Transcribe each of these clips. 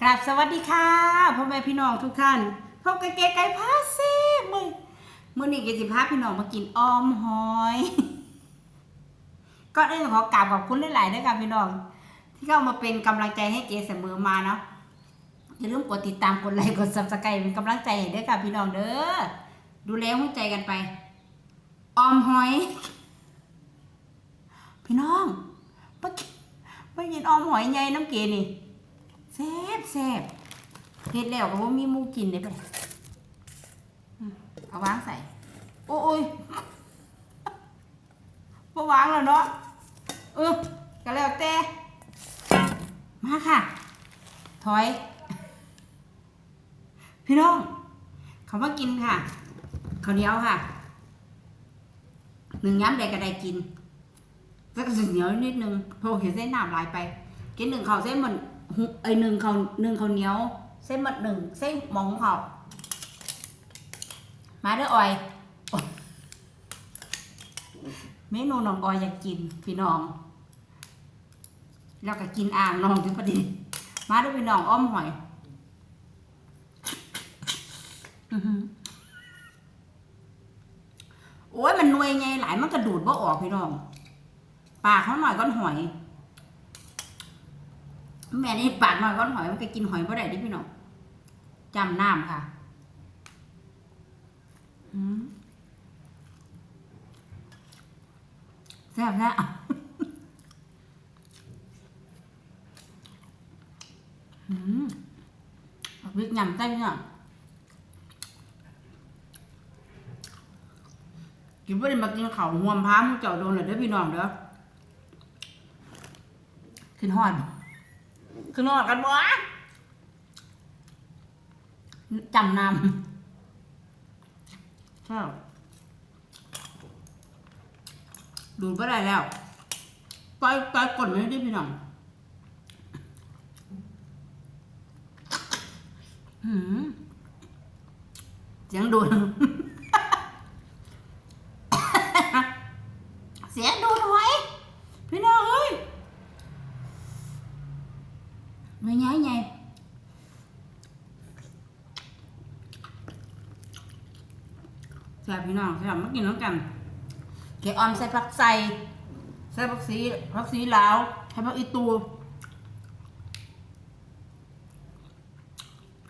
กราบสวัสดีค่ะพ่อแม่พี่น้องทุกท่านพบกับเก๋ไก่พาเซ่มือมื่อนี้เก๋สิพาพี่น้องมากินอ้อมหอยก็ได้ขอกราบขอบคุณหลายๆด้วยค่ะพี่น้อง ที่เข้ามาเป็นกำลังใจให้เก๋เสมอมาเนาะอย่าลืมกดติดตามกดไลค์กดซับสไครต์เป็นกำลังใจให้ด้วยค่ะพี่น้องเด้อดูแลหัวใจกันไปออมหอย พี่น้องมากินมากินออมหอยใหญ่น้ำเกนี่ แซ่บแซ่บเฮ็ดแล้วก็บ่มีมูกินเด้ไปอืมเอาวางใส่ โอ้ยบ่วางแล้วเนาะเออก็แล้วแต่มาค่ะ ถอย พี่น้องเขามากินค่ะข้าวเหนียวค่ะหนึ่งย้ำใดก็ได้กินแล้วก็สึกเหนียวนิดนึงเพราะเห็นเส้นหนามลายไป กินหนึ่งเขาวเส้นมัน ไอยหนึ่งเขาหนึ่งเขาเหนียว เส้นมันหนึ่งเส้นหมองเขามาเด้อออยเมนูน้องออยอยากกินพี่น้อง แล้วก็กินอ่างน้องถึงพอดี มาเด้อพี่น้องอ้อมหอยอื้อหือโอ้ยมันนวยไงหลายมันกระดูดบ่าออกพี่น้องปากเขาหน่อยก้อนหอย แม่นี่ปากน่อยก้อนหอยมันก็กินหอยบ่ได้ดิพี่น้องจำน้ำค่ะแซ่บแซ่บอืมเอาพริกยำใต้เนี่ยกินบ่ได้มากินข้าวห่วมพามูเจ้าโดนเลยเด้อพี่น้องเด้อขึ้นหอด บ่ขึ้นหอดกันบ่จำนำใช่ดูดก็ได้แล้วต่อยต่อยกดไม่ได้พี่น้องหืมเสียงดูด เสียงดูดหอยพี่น้องเอ้ย ไม่ nhái nha Chào พี่น้องสำหรับมากินน้ำกันเกออมใส่ผักใส่ใส่ผักซีผักซีลาวใส่ผักอีตู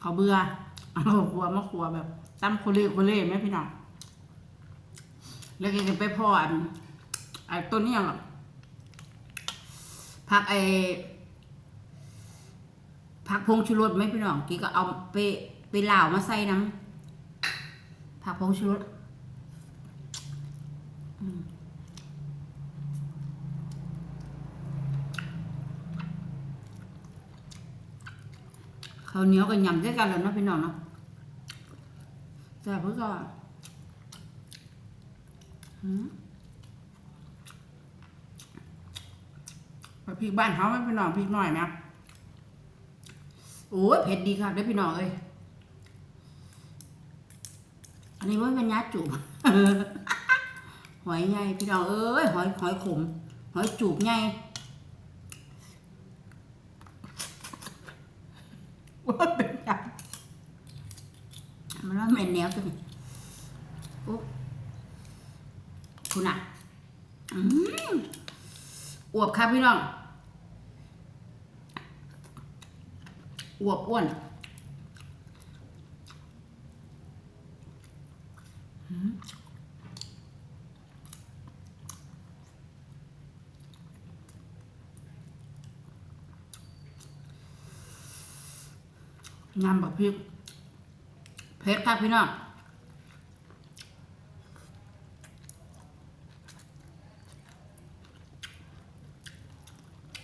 เขาเบื่อเอาขัวมาขัวแบบตั้มโคเล่โคเล่ไหมพี่น้องแล้วก็จะไปพ่ออันไอ้ต้นนี้ยังผักไอ้ผักพงชูรสไหมพี่น้องกี้ก็เอาไปไปเหล่ามาใส่น้ำผักพงชูรส ข้าวเหนียวกับยำด้วยกันแล้วเนาะพี่น้องเนาะแต่เพื่อก็อืมพริกบ้านเขาไหมพี่น้องพริกหน่อยไหมโอ้ยเผ็ดดีค่ะเด้อพี่น้องเอ้ยอันนี้ว่าเป็นยาจูบหอยไงพี่น้องเอ้ยหอยหอยขมหอยจูบไง ว่าเป็นยังมันว่าเหม็นแนวตัวนี้โอ้คุณอะอืมอวบครับพี่น้องอวบอ้วน งามแบบพริกเผ็ดครับพี่น้อง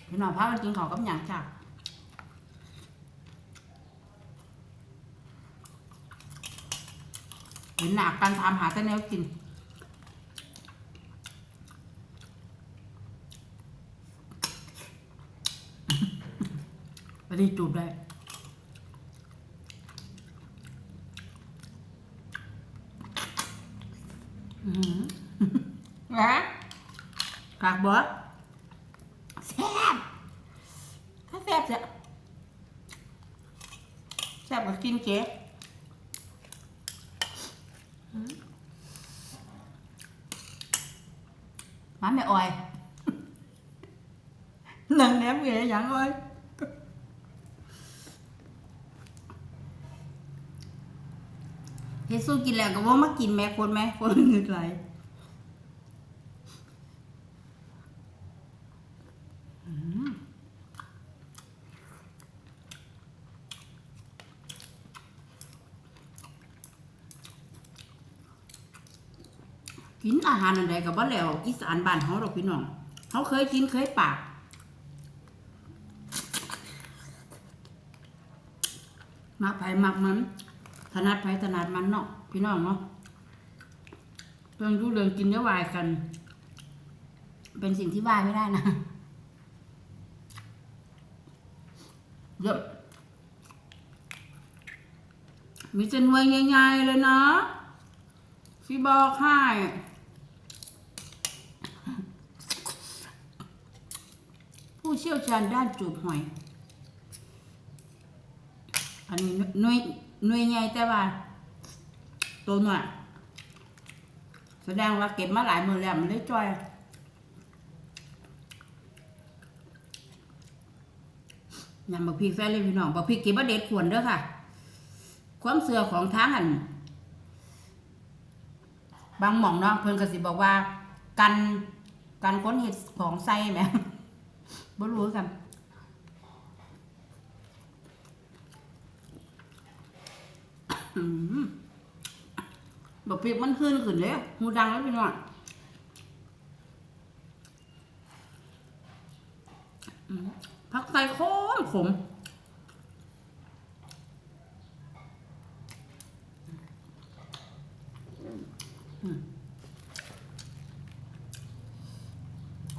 พี่น้องพามากินของกับหยังจ้ะเห็นหนักการทำหาแต่แนวกินไม่ได้จูบได้ อือหือ นะ กากบอสแซ่บถ้าแซ่บจะแซ่บกับกินเก๋มาแม่ออยนั่งแนมเก๋ยังเอ้ยเฮซูกินแล้วก็ว่ามากินแม่คนแม่คนเงินไหลอืม กินอาหารอะไรกับว่าแล้วอีสานบ้านเขาดอกพี่น้องเขาเคยกินเคยปากมักไผ่มักมันถนัดไผ่ถนัดมันเนาะพี่น้องเนาะเรื่องรู้เรื่องกินเนื้อวายกัน เป็นสิ่งที่วายไม่ได้นะเยอะมีจะหน่วยใหญ่ๆเลยนะพี่บอกให้ ผู้เชี่ยวชาญด้านจูบหอย อันนี้หน่วยหน่วยใหญ่แต่ว่าตัวหน่อยแสดงว่าเก็บมาหลายมือแล้วมันเลยจ้อยยำบักพริกแฟนเลยพี่น้องบักพริกเก็บมาเด็ดขวนเด้อค่ะ ความเสื่อของทางอันบางหม่องเนาะเพิ่นก็สิบอกว่า กันกันค้นเห็ดของใส่แหม บ่รู้กันอืมบเปียกมันขึ้นขึ้นเลยหูดังแล้วพี่น้องผักใส่ขมขม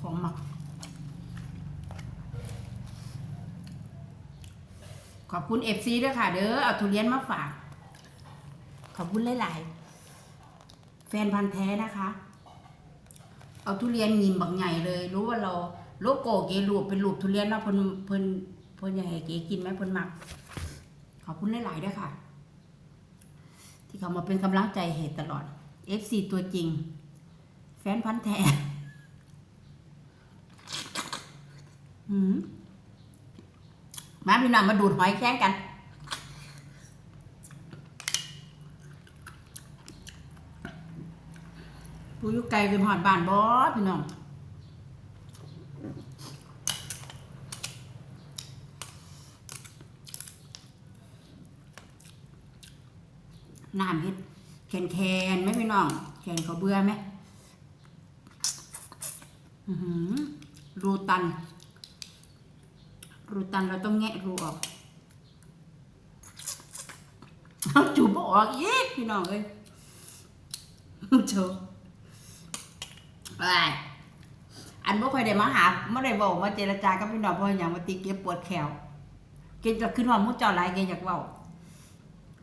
ของหมัก ขอบคุณเอฟซีด้วยค่ะ เด้อเอาทุเรียนมาฝาก ขอบคุณหลายๆ แฟนพันธ์แท้นะคะ เอาทุเรียนงิมบักใหญ่เลย รู้ว่าเราโลโก้เกรูปเป็นรูปทุเรียนเนาะเพิ่นเพิ่นเพิ่นอยากให้เกกินไหมเพิ่นมัก ขอบคุณหลายๆด้วยค่ะ ที่เขามาเป็นกำลังใจเหตุตลอด FC ตัวจริง แฟนพันธ์แท้อืม มาพี่น้องมาดูดหอยแข้งกัน ผู้ยุไกลเป็นหอดบ้านบอพี่น้องน้ำเฮ็ดแคนแคนไหมพี่น้อง แคนเขาเบื่อไหมหือรูตัน รูตันเราต้องแงะรูออกเอาจูบบ่ออกอีกพี่น้องเอ้ยโชว์ไปอันบ่ค่อยได้มาหาไม่ได้บอกมาเจรจากับพี่น้องเพราะอย่างมาติเก็บปวดแขวเกจะขึ้นว่ามุดเจ้าหลายเกอยากเว้า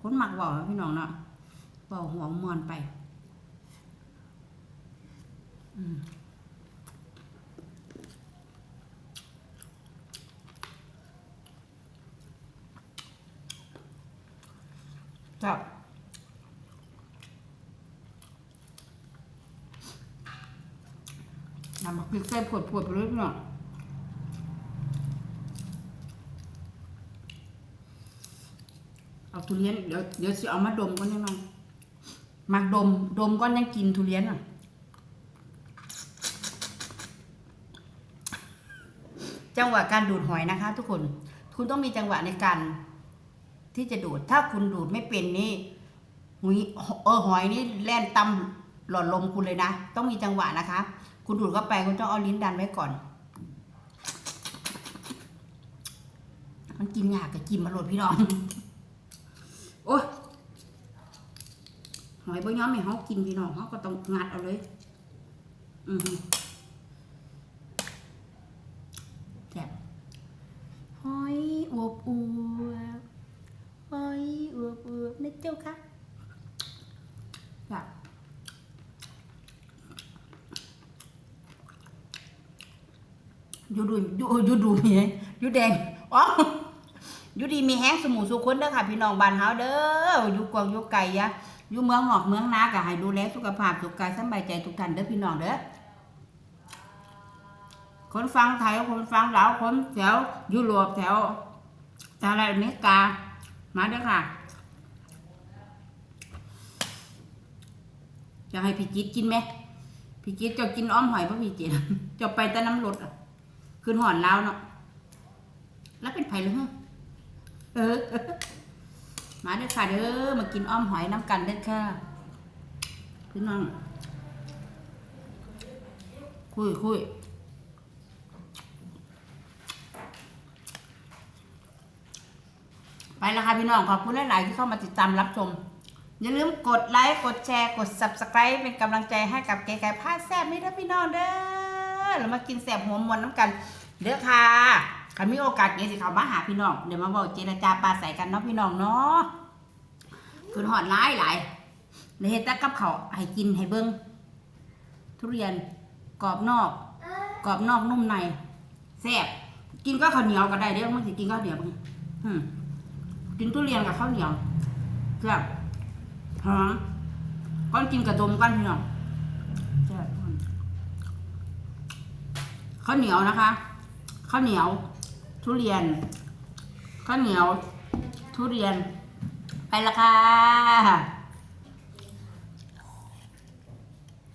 คนหมักเว้าพี่น้องเนาะเว้าหัวมวนไป อืม จ้ะนำมาพริกใส่ผดผดไปเลยพี่น้องเอาทุเรียนเดี๋ยวเดี๋ยวสิเอามาดมก่อนยังไงมักดม ดมก่อนยังกินทุเรียนอะจังหวะการดูดหอยนะคะ ทุกคน คุณต้องมีจังหวะในการ ที่จะดูด ถ้าคุณดูดไม่เป็นนี่หุยเออหอยนี่แล่นตำหลอดลมคุณเลยนะ ต้องมีจังหวะนะคะ คุณดูดเข้าไปคุณต้องเอาลิ้นดันไว้ก่อน มันกินยากกับกินมาหลดพี่น้อง โอ้ยหอยบ่ย้อมให้เขากินพี่น้องเขาก็ต้องงัดเอาเลย อือหือแซ่บหอยอวบอวบ หอยอวบอวบนะเจ้าค่ะแบบยูดูยูยูดูมียูแดงอ๋อยูดีมีแห้งสมูสุคนเด้อค่ะ พี่น้องบ้านเฮาเด้อยูกวางยูไกลยะยูเมืองหอกเมืองนาก็ให้ดูแลสุขภาพสุขกายสบายใจทุกท่านเด้อพี่น้องเด้อคนฟังไทยคนฟังลาวคนแถวยุโรปแถวสหรัฐอเมริกา มาเด้อค่ะ จะให้พี่จิตกินไหมพี่จิตจะกินอ้อมหอยป่ะพี่จิตจะไปแต่น้ำรถอะขึ้นหอนแลาวเนาะแล้วเป็นไผ่หรือฮะเออ มาเด้อค่ะเด้อมากินอ้อมหอยน้ำกันเด้อค่ะพี่น้องคุยคุย ไปแล้วค่ะพี่น้องขอบคุณหลาย ๆ ที่เข้ามาติดตามรับชม อย่าลืมกดไลค์กดแชร์กด subscribe เป็นกำลังใจให้กับเก๋ไก่ผ้าแซ่บนี่เด้พี่น้องเด้อเรามากินแซ่บหัวมวนน้ำกัน เด้อค่ะคันมีโอกาสเงี้ยสิเขามาหาพี่น้องเดี๋ยวมาบอกเจรจาปลาใส่กันเนาะพี่น้องเนาะคือหอดร้ายหลายในเฮ็ดแต่กับเขาให้กินให้เบิ้งทุเรียนกรอบนอกกรอบนอกนุ่มในแซ่บกินก็ข้าวเหนียวก็ได้เด้อมันสิกินก็เหนียวมึงอืม กินทุเรียนกับข้าวเหนียวแซ่บหอมก้อนกินกระดมก้อนพี่น้องแซ่บข้าวเหนียวนะคะข้าวเหนียว ทุเรียนข้าวเหนียว ทุเรียน ไปละค่ะ